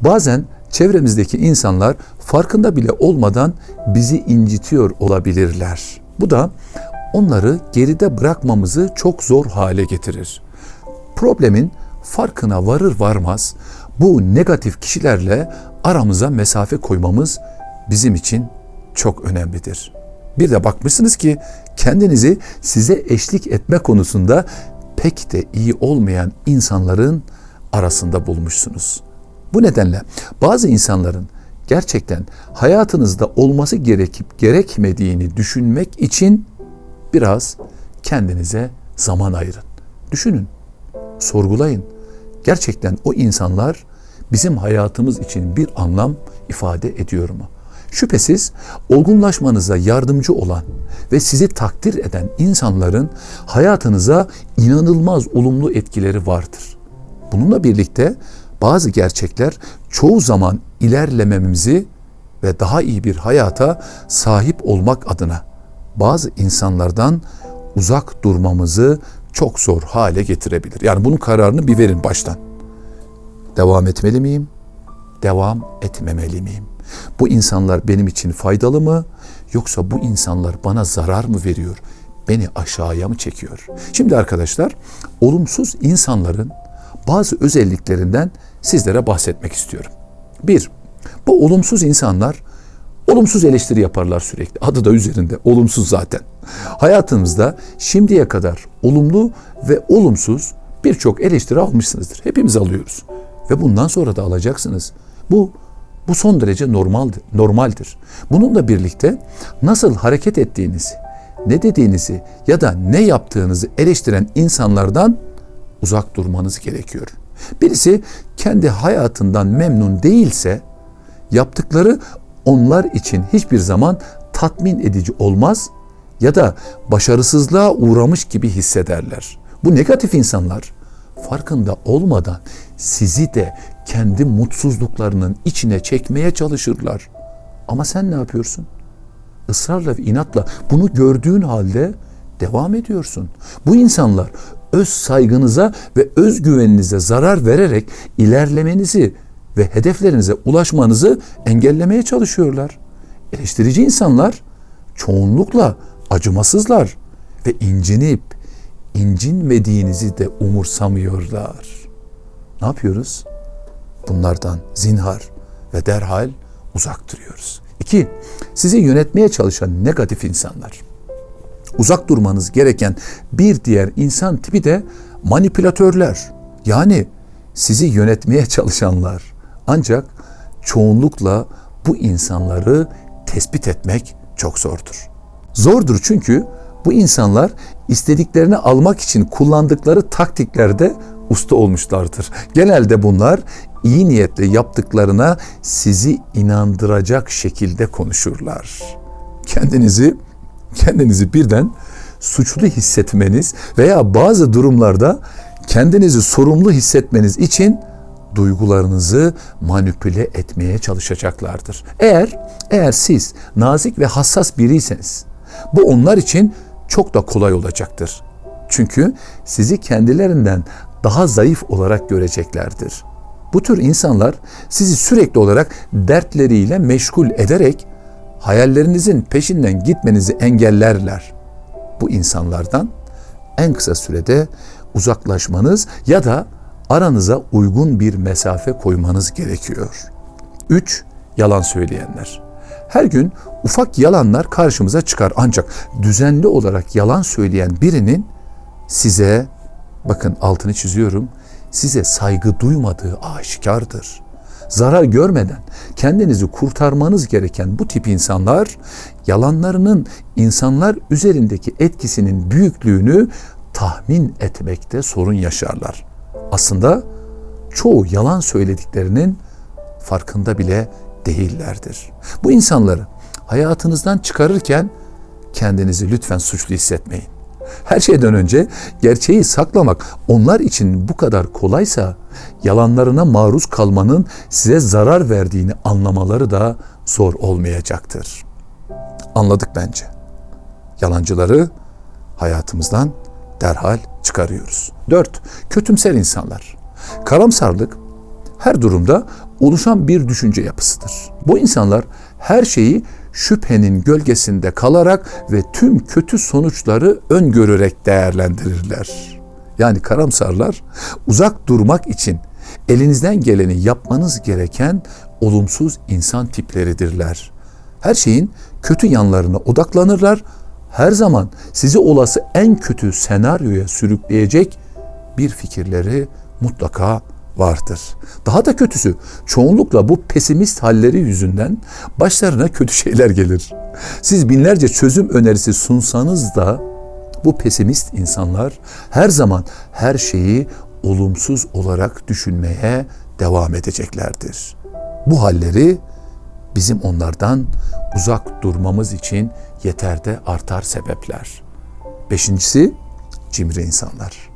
Bazen çevremizdeki insanlar farkında bile olmadan bizi incitiyor olabilirler. Bu da onları geride bırakmamızı çok zor hale getirir. Problemin farkına varır varmaz bu negatif kişilerle aramıza mesafe koymamız bizim için çok önemlidir. Bir de bakmışsınız ki kendinizi size eşlik etme konusunda pek de iyi olmayan insanların arasında bulmuşsunuz. Bu nedenle bazı insanların gerçekten hayatınızda olması gerekip gerekmediğini düşünmek için biraz kendinize zaman ayırın. Düşünün, sorgulayın. Gerçekten o insanlar bizim hayatımız için bir anlam ifade ediyor mu? Şüphesiz olgunlaşmanıza yardımcı olan ve sizi takdir eden insanların hayatınıza inanılmaz olumlu etkileri vardır. Bununla birlikte bazı gerçekler çoğu zaman ilerlememizi ve daha iyi bir hayata sahip olmak adına bazı insanlardan uzak durmamızı çok zor hale getirebilir. Yani bunun kararını bir verin baştan. Devam etmeli miyim? Devam etmemeli miyim? Bu insanlar benim için faydalı mı? Yoksa bu insanlar bana zarar mı veriyor? Beni aşağıya mı çekiyor? Şimdi arkadaşlar, olumsuz insanların bazı özelliklerinden sizlere bahsetmek istiyorum. Bir, bu olumsuz insanlar olumsuz eleştiri yaparlar sürekli. Adı da üzerinde olumsuz zaten. Hayatınızda şimdiye kadar olumlu ve olumsuz birçok eleştiri almışsınızdır. Hepimiz alıyoruz ve bundan sonra da alacaksınız. Bu bu son derece normaldir. Normaldir. Bununla birlikte nasıl hareket ettiğinizi, ne dediğinizi ya da ne yaptığınızı eleştiren insanlardan uzak durmanız gerekiyor. Birisi kendi hayatından memnun değilse yaptıkları onlar için hiçbir zaman tatmin edici olmaz ya da başarısızlığa uğramış gibi hissederler. Bu negatif insanlar farkında olmadan sizi de kendi mutsuzluklarının içine çekmeye çalışırlar. Ama sen ne yapıyorsun? Israrla ve inatla bunu gördüğün halde devam ediyorsun. Bu insanlar öz saygınıza ve özgüveninize zarar vererek ilerlemenizi ve hedeflerinize ulaşmanızı engellemeye çalışıyorlar. Eleştirici insanlar çoğunlukla acımasızlar ve incinip incinmediğinizi de umursamıyorlar. Ne yapıyoruz? Bunlardan zinhar ve derhal uzak duruyoruz. İki, sizi yönetmeye çalışan negatif insanlar. Uzak durmanız gereken bir diğer insan tipi de manipülatörler. Yani sizi yönetmeye çalışanlar. Ancak çoğunlukla bu insanları tespit etmek çok zordur. Zordur çünkü bu insanlar istediklerini almak için kullandıkları taktiklerde usta olmuşlardır. Genelde bunlar iyi niyetle yaptıklarına sizi inandıracak şekilde konuşurlar. Kendinizi kendinizi birden suçlu hissetmeniz veya bazı durumlarda kendinizi sorumlu hissetmeniz için duygularınızı manipüle etmeye çalışacaklardır. Eğer eğer siz nazik ve hassas biriyseniz bu onlar için çok da kolay olacaktır. Çünkü sizi kendilerinden daha zayıf olarak göreceklerdir. Bu tür insanlar sizi sürekli olarak dertleriyle meşgul ederek hayallerinizin peşinden gitmenizi engellerler. Bu insanlardan en kısa sürede uzaklaşmanız ya da aranıza uygun bir mesafe koymanız gerekiyor. 3. Yalan söyleyenler. Her gün ufak yalanlar karşımıza çıkar ancak düzenli olarak yalan söyleyen birinin size bakın altını çiziyorum size saygı duymadığı aşikardır. Zarar görmeden kendinizi kurtarmanız gereken bu tip insanlar yalanlarının insanlar üzerindeki etkisinin büyüklüğünü tahmin etmekte sorun yaşarlar. Aslında çoğu yalan söylediklerinin farkında bile değillerdir. Bu insanları hayatınızdan çıkarırken kendinizi lütfen suçlu hissetmeyin. Her şeyden önce gerçeği saklamak onlar için bu kadar kolaysa yalanlarına maruz kalmanın size zarar verdiğini anlamaları da zor olmayacaktır. Anladık bence. Yalancıları hayatımızdan derhal çıkarıyoruz. 4. Kötümser insanlar. Karamsarlık her durumda oluşan bir düşünce yapısıdır. Bu insanlar her şeyi şüphenin gölgesinde kalarak ve tüm kötü sonuçları öngörerek değerlendirirler. Yani karamsarlar uzak durmak için elinizden geleni yapmanız gereken olumsuz insan tipleridirler. Her şeyin kötü yanlarına odaklanırlar. Her zaman sizi olası en kötü senaryoya sürükleyecek bir fikirleri mutlaka vardır. Daha da kötüsü çoğunlukla bu pesimist halleri yüzünden başlarına kötü şeyler gelir. Siz binlerce çözüm önerisi sunsanız da bu pesimist insanlar her zaman her şeyi olumsuz olarak düşünmeye devam edeceklerdir. Bu halleri bizim onlardan uzak durmamız için yeterde artar sebepler. Beşincisi cimri insanlar.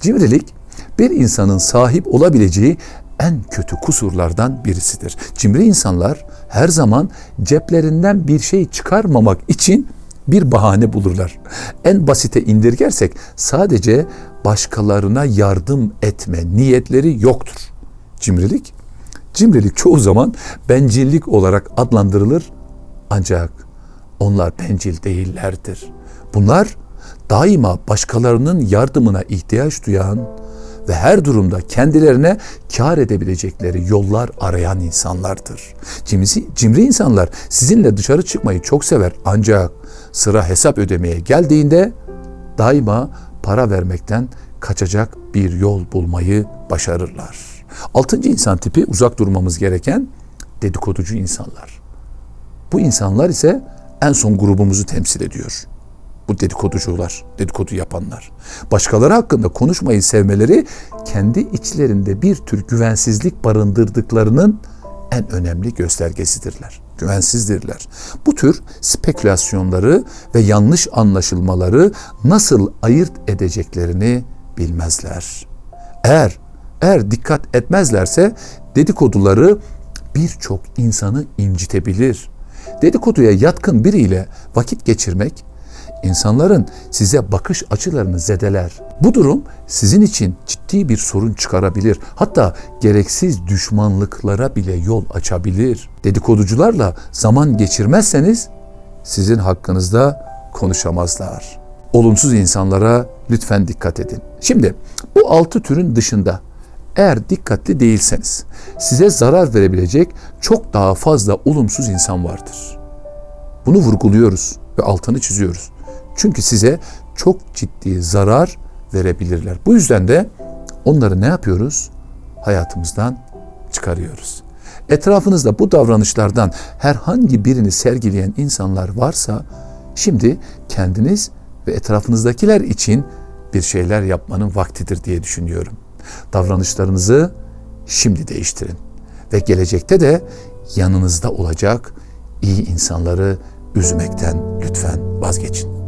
Cimrilik bir insanın sahip olabileceği en kötü kusurlardan birisidir. Cimri insanlar her zaman ceplerinden bir şey çıkarmamak için bir bahane bulurlar. En basite indirgersek sadece başkalarına yardım etme niyetleri yoktur. Cimrilik, cimrilik çoğu zaman bencillik olarak adlandırılır ancak onlar bencil değillerdir. Bunlar daima başkalarının yardımına ihtiyaç duyan ve her durumda kendilerine kar edebilecekleri yollar arayan insanlardır. Cimri, cimri insanlar sizinle dışarı çıkmayı çok sever ancak sıra hesap ödemeye geldiğinde daima para vermekten kaçacak bir yol bulmayı başarırlar. Altıncı insan tipi uzak durmamız gereken dedikoducu insanlar. Bu insanlar ise en son grubumuzu temsil ediyor. Bu dedikoducular, dedikodu yapanlar. Başkaları hakkında konuşmayı sevmeleri kendi içlerinde bir tür güvensizlik barındırdıklarının en önemli göstergesidirler. Güvensizdirler. Bu tür spekülasyonları ve yanlış anlaşılmaları nasıl ayırt edeceklerini bilmezler. Eğer eğer dikkat etmezlerse dedikoduları birçok insanı incitebilir. Dedikoduya yatkın biriyle vakit geçirmek insanların size bakış açılarını zedeler. Bu durum sizin için ciddi bir sorun çıkarabilir. Hatta gereksiz düşmanlıklara bile yol açabilir. Dedikoducularla zaman geçirmezseniz sizin hakkınızda konuşamazlar. Olumsuz insanlara lütfen dikkat edin. Şimdi bu altı türün dışında eğer dikkatli değilseniz size zarar verebilecek çok daha fazla olumsuz insan vardır. Bunu vurguluyoruz ve altını çiziyoruz. Çünkü size çok ciddi zarar verebilirler. Bu yüzden de onları ne yapıyoruz? Hayatımızdan çıkarıyoruz. Etrafınızda bu davranışlardan herhangi birini sergileyen insanlar varsa şimdi kendiniz ve etrafınızdakiler için bir şeyler yapmanın vaktidir diye düşünüyorum. Davranışlarınızı şimdi değiştirin ve gelecekte de yanınızda olacak iyi insanları üzmekten lütfen vazgeçin.